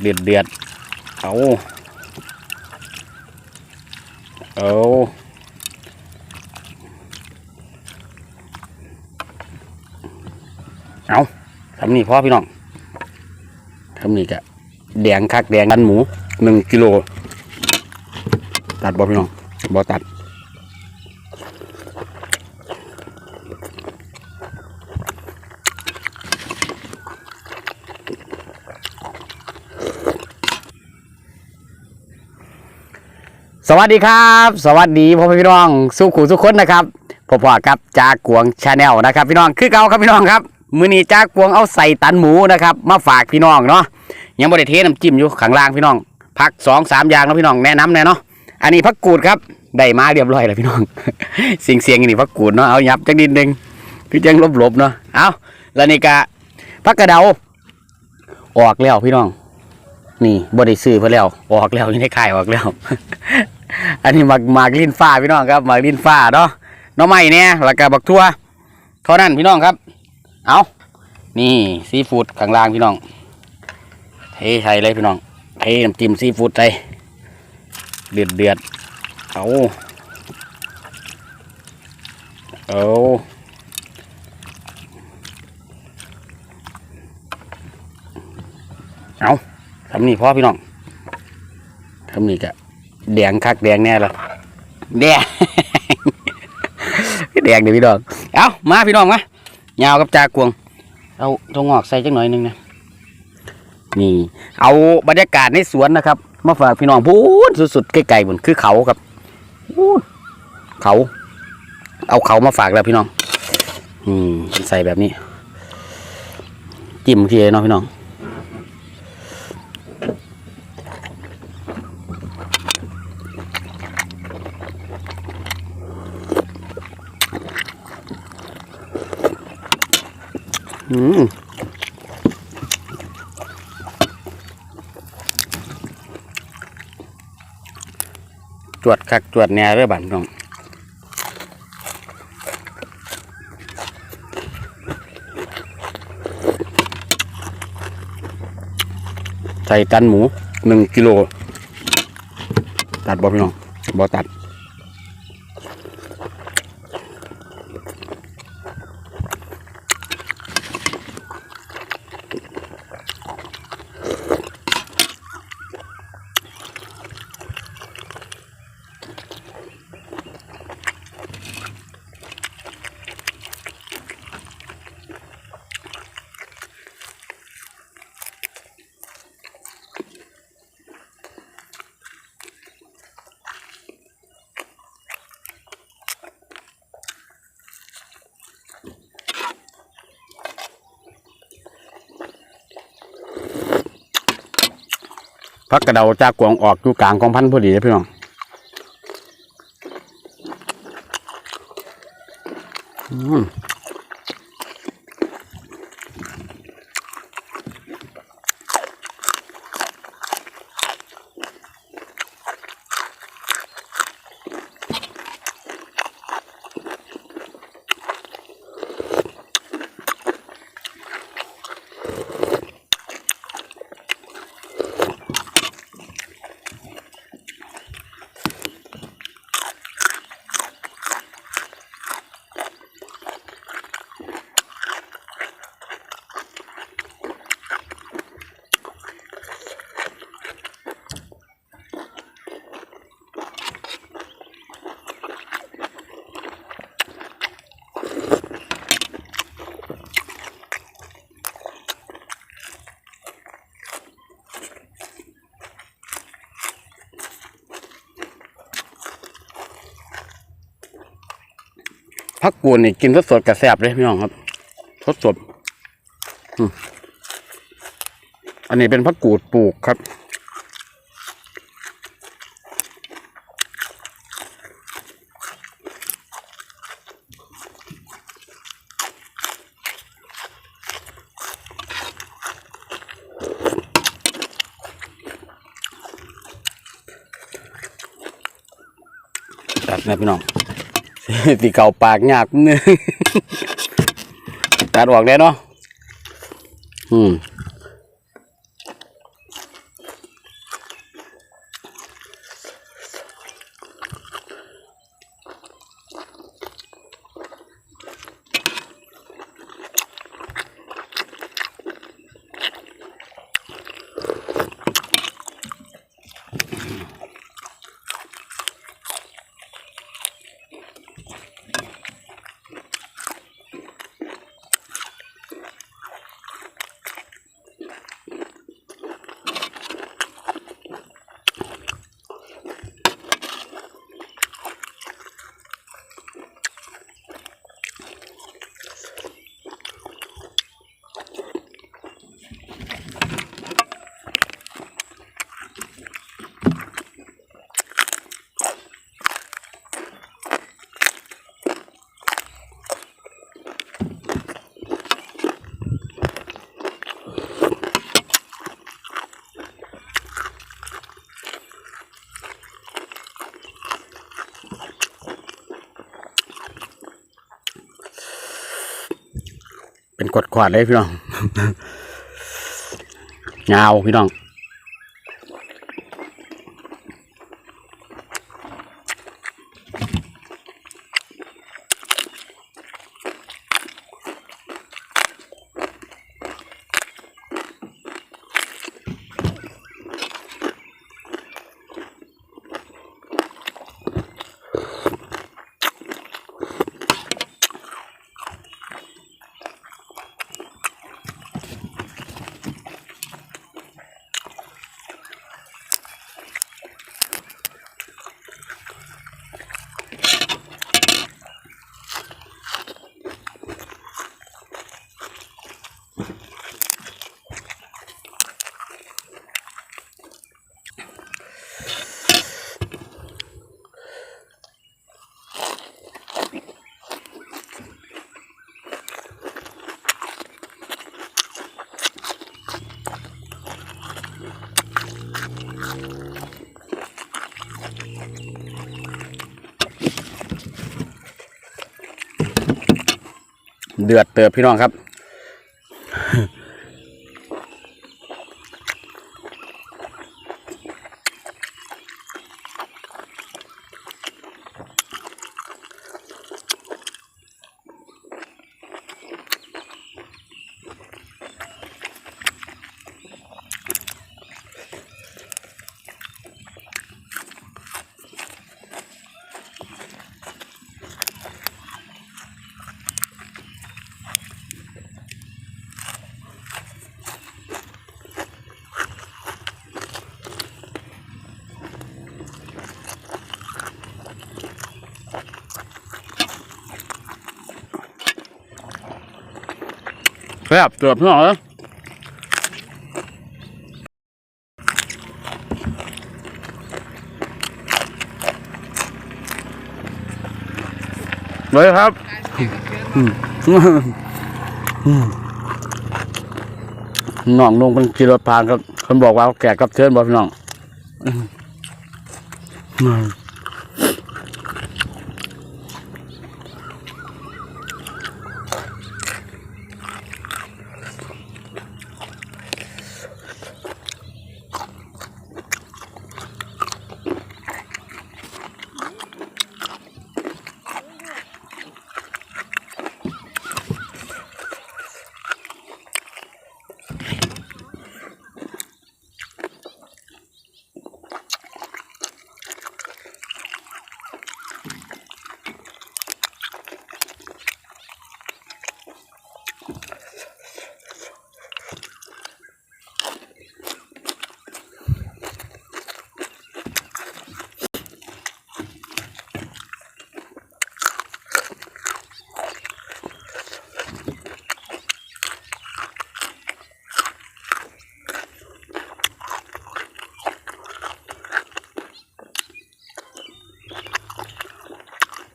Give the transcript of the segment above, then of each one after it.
เดือดเดือดเอาเอาเอาทำนี่พ่อพี่น้องทำนี่กะแดงคักแดงดันหมูหนึ่งกิโลตัดบ่พี่น้องบ่ตัด สวัสดีครับ สวัสดีพ่อพี่น้องสู้ขู่ทุกคนนะครับพ่อพ่อครับจากวงชาแนลนะครับ พี่น้องคือเก่าครับพี่น้องครับมือนี้จากวงเอาใส่ตันหมูนะครับ มาฝากพี่น้องเนาะยังบ่ได้เทน้ำจิ้มอยู่ข้างล่างพี่น้องพักสองสามอย่างเนาะพี่น้องแนะนำแน่เนาะอันนี้พักกูดครับได้มาเรียบร้อยแล้วพี่น้องเสียงเสียงๆอันนี้พักกูดเนาะเอายับจักนิดนึงคือจังลบๆเนาะเอาแล้วนี่กะพักกระเดาออกแล้วพี่น้อง นี่บ่ได้ซื้อเพิ่นแล้วออกแล้วอยู่ในค่ายออกแล้ว อันนี้หมากหมากลิ้นฟ้าพี่น้องครับหมากลิ้นฟ้าเนาะน้องใหม่เนี่ยแล้วก็บักทั่วเท่านั้นพี่น้องครับ เอานี่ซีฟู้ดข้างล่างพี่น้องเทใส่เลยพี่น้องเทน้ำจิ้มซีฟู้ดใส่เดือดเดือดเอาเอาเอาทำนี่พ่อพี่น้องทำนี่กะ แดงคักแดงแน่ละแดงแดงเดี๋ยวพี่น้องเอามาพี่น้องมายาวกับจากวงเอาตรงงอกใส่จังหน่อยหนึงนะนี่ เอาบรรยากาศในสวนนะครับ มาฝากพี่น้องพูดสุดๆใกล้ๆบนคือเขาครับพูดเขา เอาเขามาฝากแล้วพี่น้องอืมใส่แบบนี้ จิ้มทีเลยเนาะพี่น้อง จวดคักจวดแน่เรื่องบันน้องใส่ตันหมูหนึ่งกิโล ตัดบ่พี่น้องบ่ตัด พักกระเดาจากกวงออกอยู่กลางของพันธุ์พอดีนะพี่น้องอืม พักกูนี่กินสดๆกับแซ่บเลยพี่น้องครับสดๆอืมอันนี้เป็นพักกูดปลูกครับตัดนะพี่น้อง ตีเก่าปากยากนึงตัดออกได้เนาะอืม เป็นกดขวาดเลยพี่น้องเงาวพี่น้อง เดือดเติบพี่น้องครับ แซ่บเติบพี่น้องเอ้ยเลยครับอืมอืมน้องลงเป็นกิโลพานครับคนบอกว่าแก่กับเชิญบอกพี่น้อง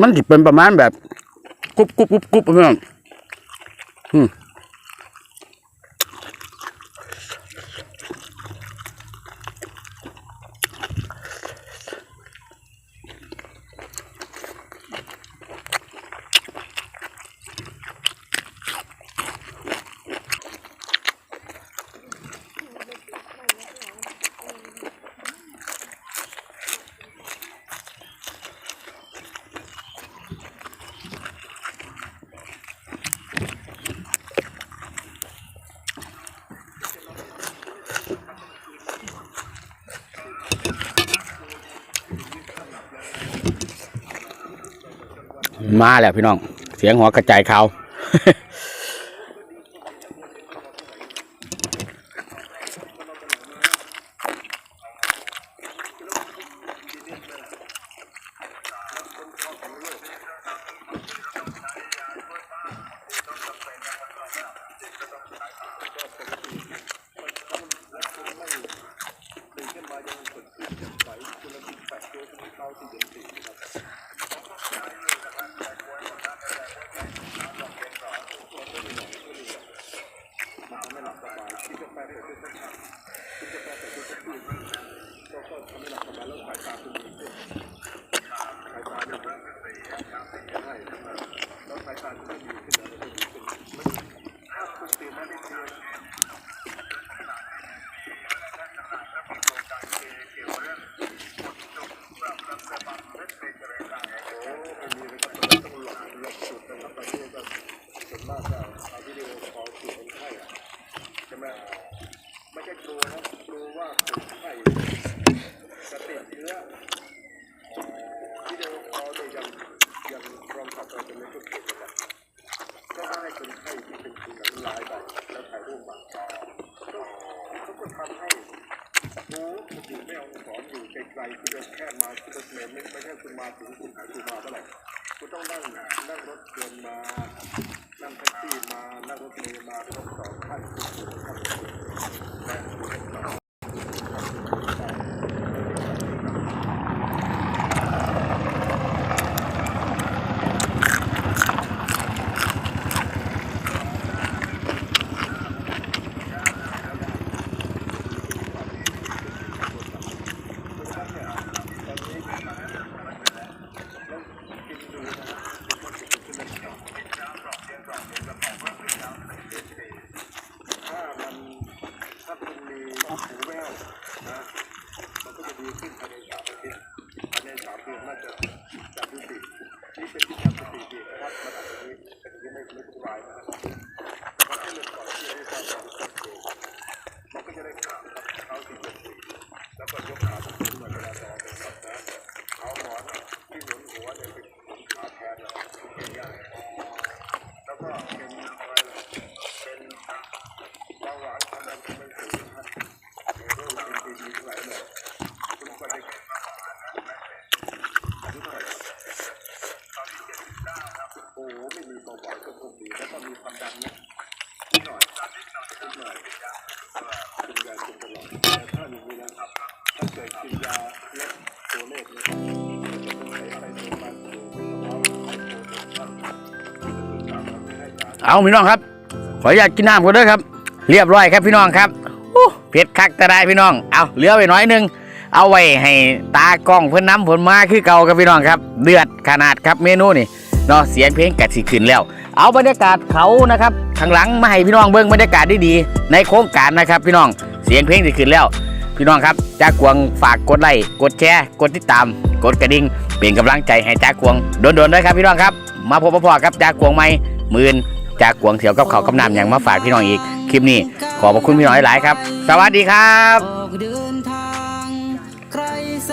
มันจะเป็นประมาณแบบกรุบกรุบกรุบกรุบเพื่อนอืม มาแล้วพี่น้อง เสียงหัวกระจายข่าว จะเอาวิดีโอขอลคุยคนไข้ใช่ไหมไม่ใช่กลันะกลัว่าคนไข้จะเตียนเชื้อวิดีโอคอลเนี่ยยังยังรอมรับเราเป็นในทุกเขตนะก็ให้คนไข้ที่เป็นคนหลังลายไบแล้วถ่ายรูปมาก็เขาก็ทำให้รู้คุณอยู่ไม่เอาสอนอยู่ไกลๆคุณจแค่มาคุณจะเมนไม่ใช่คุณมาถึงคุณหาคุณมาเท่าไหร่คุณต้องนั่งนั่งรถเกินมา แล้วก็ยกขาขึ้นมาเวลาจอเป็นแบบนะเอาหมอนที่หนุนหัวเนี่ยเป็นหนุนขาแทนนะครับเป็นอย่างแล้วก็เป็นอะไรเป็นเบาหวานความดันไม่สูงนะครับในโรคเป็นดีทั้งหลายเลยคุณก็จะเท่าไหร่ครับตอนนี้เจ็ดสิบเก้าครับโอ้ไม่มีเบาหวานก็คงดีแล้วก็มีความดันนะนิด เอาพี่น้องครับ ขออนุญาตกินน้ำก่อนเด้อครับ เรียบร้อยครับพี่น้องครับเผ็ดคักแต่ได้พี่น้อง เอาเหลือไว้น้อยหนึง เอาไว้ให้ตากล้องเพิ่นน้ำผลมาคือเก่าครับพี่น้องครับ เดือดขนาดครับเมนูนี่เนาะเสียงเพลงกัดสิขึ้นแล้ว เอาบรรยากาศเขานะครับข้างหลังมาให้พี่น้องเบิ่งบรรยากาศดีๆในโครงการนะครับพี่น้องเสียงเพลงสิขึ้นแล้ว พี่น้องครับจ้ากวงฝากกดไลค์กดแชร์กดติดตาม กดกระดิ่งเป็นกำลังใจให้จ้ากวงโดนๆด้วยครับพี่น้องครับ มาพบมาพอครับจ้ากวงใหม่หมื่น จากกวงเสียวกับเขาวกำนำอย่างมาฝากพี่น้องอีก คลิปนี้ขอบพระคุณพี่น้องหลายๆครับ สวัสดีครับ